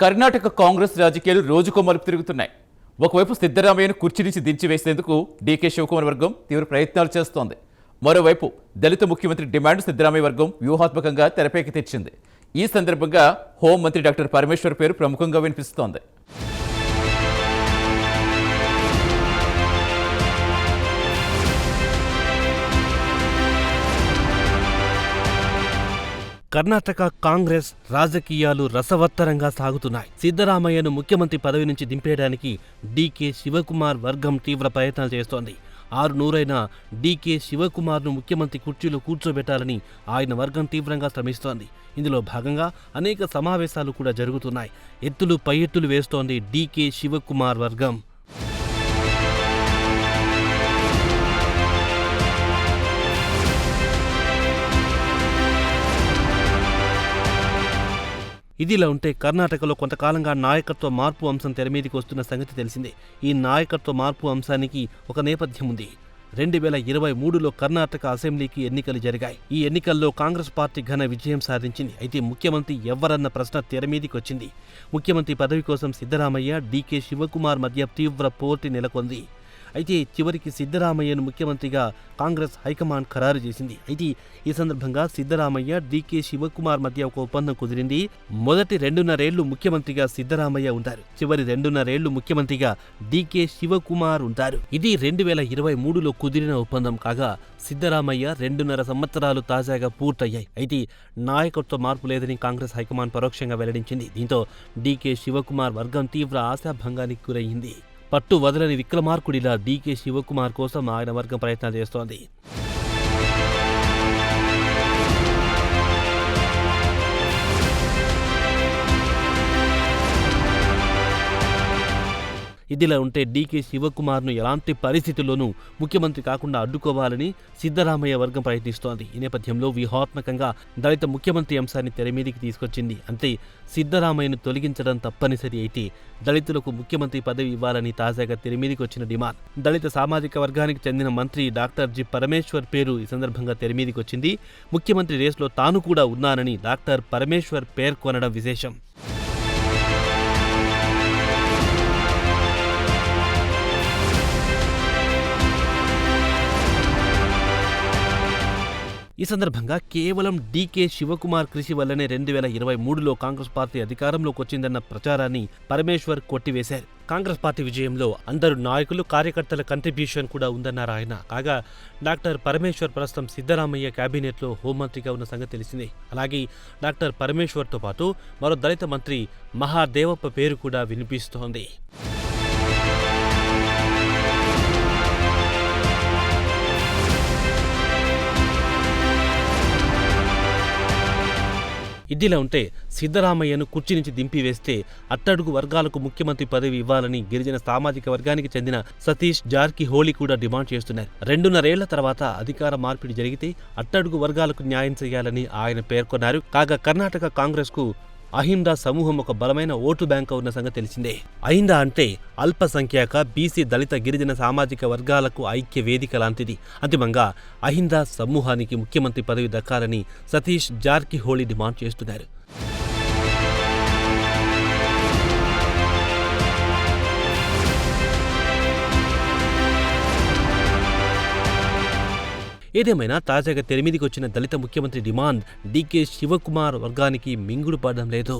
కర్ణాటక కాంగ్రెస్ రాజకీయాలు రోజుకో మలుపు తిరుగుతున్నాయి. ఒకవైపు సిద్ధరామయ్యను కుర్చీ నుంచి దించివేసేందుకు డీకే శివకుమార్ వర్గం తీవ్ర ప్రయత్నాలు చేస్తోంది. మరోవైపు దళిత ముఖ్యమంత్రి డిమాండ్ సిద్ధరామయ్య వర్గం వ్యూహాత్మకంగా తెరపైకి తెచ్చింది. ఈ సందర్భంగా హోంమంత్రి డాక్టర్ పరమేశ్వర్ పేరు ప్రముఖంగా వినిపిస్తోంది. కర్ణాటక కాంగ్రెస్ రాజకీయాలు రసవత్తరంగా సాగుతున్నాయి. సిద్ధరామయ్యను ముఖ్యమంత్రి పదవి నుంచి దింపేయడానికి డీకే శివకుమార్ వర్గం తీవ్ర ప్రయత్నాలు చేస్తోంది. ఆరు నూరైన డీకే శివకుమార్ను ముఖ్యమంత్రి కుర్చీలో కూర్చోబెట్టాలని ఆయన వర్గం తీవ్రంగా శ్రమిస్తోంది. ఇందులో భాగంగా అనేక సమావేశాలు కూడా జరుగుతున్నాయి. ఎత్తులు పై ఎత్తులు వేస్తోంది డీకే శివకుమార్ వర్గం. ఇదిలా ఉంటే కర్ణాటకలో కొంతకాలంగా నాయకత్వ మార్పు అంశం తెరమీదికి వస్తున్న సంగతి తెలిసిందే. ఈ నాయకత్వ మార్పు అంశానికి ఒక నేపథ్యం ఉంది. రెండు వేల ఇరవై మూడులో కర్ణాటక అసెంబ్లీకి ఎన్నికలు జరిగాయి. ఈ ఎన్నికల్లో కాంగ్రెస్ పార్టీ ఘన విజయం సాధించింది. అయితే ముఖ్యమంత్రి ఎవరన్న ప్రశ్న తెరమీదికి వచ్చింది. ముఖ్యమంత్రి పదవి కోసం సిద్ధరామయ్య డీకే శివకుమార్ మధ్య తీవ్ర పోటీ నెలకొంది. అయితే చివరికి సిద్ధరామయ్యను ముఖ్యమంత్రిగా కాంగ్రెస్ హైకమాండ్ ఖరారు చేసింది. అయితే ఈ సందర్భంగా సిద్ధరామయ్య డీకే శివకుమార్ మధ్య ఒక ఒప్పందం కుదిరింది. మొదటి రెండున్నరేళ్ళు ముఖ్యమంత్రిగా సిద్ధరామయ్య ఉంటారు. చివరి రెండున్నరేళ్ళు ముఖ్యమంత్రిగా డికే శివకుమార్ ఉంటారు. ఇది రెండు వేల ఇరవై మూడులో కుదిరిన ఒప్పందం కాగా సిద్ధరామయ్య రెండున్నర సంవత్సరాలు తాజాగా పూర్తయ్యాయి. అయితే నాయకత్వ మార్పు లేదని కాంగ్రెస్ హైకమాండ్ పరోక్షంగా వెల్లడించింది. దీంతో డికే శివకుమార్ వర్గం తీవ్ర ఆశాభంగానికి గురయ్యింది పట్టు వదలని విక్రమార్కుడిలా డీకే శివకుమార్ కోసం ఆయన వర్గం ప్రయత్నాలు చేస్తోంది. ఇదిలా ఉంటే డీకే శివకుమార్ను ఎలాంటి పరిస్థితుల్లోనూ ముఖ్యమంత్రి కాకుండా అడ్డుకోవాలని సిద్ధరామయ్య వర్గం ప్రయత్నిస్తోంది. ఈ నేపథ్యంలో వ్యూహాత్మకంగా దళిత ముఖ్యమంత్రి అంశాన్ని తెరమీదికి తీసుకొచ్చింది. అంతే సిద్ధరామయ్యను తొలగించడం తప్పనిసరి అయితే దళితులకు ముఖ్యమంత్రి పదవి ఇవ్వాలని తాజాగా తెరమీదికి వచ్చిన డిమాండ్. దళిత సామాజిక వర్గానికి చెందిన మంత్రి డాక్టర్ జి. పరమేశ్వర్ పేరు ఈ సందర్భంగా తెరమీదికి వచ్చింది. ముఖ్యమంత్రి రేసులో తాను కూడా ఉన్నానని డాక్టర్ పరమేశ్వర్ పేర్కొనడం విశేషం. ఈ సందర్భంగా కేవలం డీకే శివకుమార్ కృషి వల్లనే రెండు వేల ఇరవై మూడులో కాంగ్రెస్ పార్టీ అధికారంలోకి వచ్చిందన్న ప్రచారాన్ని పరమేశ్వర్ కొట్టివేశారు. కాంగ్రెస్ పార్టీ విజయంలో అందరు నాయకులు కార్యకర్తల కంట్రిబ్యూషన్ కూడా ఉందన్నారు ఆయన. కాగా డాక్టర్ పరమేశ్వర్ ప్రస్తుతం సిద్ధరామయ్య కేబినెట్లో హోంమంత్రిగా ఉన్న సంగతి తెలిసిందే. అలాగే డాక్టర్ పరమేశ్వర్తో పాటు మరో దళిత మంత్రి మహాదేవప్ప పేరు కూడా వినిపిస్తోంది. ఇదిలా ఉంటే సిద్ధరామయ్యను కుర్చీ నుంచి దింపివేస్తే అట్టడుగు వర్గాలకు ముఖ్యమంత్రి పదవి ఇవ్వాలని గిరిజన సామాజిక వర్గానికి చెందిన సతీష్ జార్కి హోలీ కూడా డిమాండ్ చేస్తున్నారు. రెండున్నరేళ్ళ తర్వాత అధికార మార్పిడి జరిగితే అట్టడుగు వర్గాలకు న్యాయం చేయాలని ఆయన పేర్కొన్నారు. కాగా కర్ణాటక కాంగ్రెస్కు అహిందా సమూహం ఒక బలమైన ఓటు బ్యాంక్ ఉన్న సంగతి తెలిసిందే. అహిందా అంటే అల్పసంఖ్యాక బీసీ దళిత గిరిజన సామాజిక వర్గాలకు ఐక్య వేదిక లాంటిది. అంతిమంగా అహిందా సమూహానికి ముఖ్యమంత్రి పదవి దక్కాలని సతీష్ జార్కిహోళి డిమాండ్ చేస్తున్నారు. ఏదేమైనా తాజాగా తెరమిదికి వచ్చిన దళిత ముఖ్యమంత్రి డిమాండ్ డీకే శివకుమార్ వర్గానికి మింగుడు పడడం లేదు.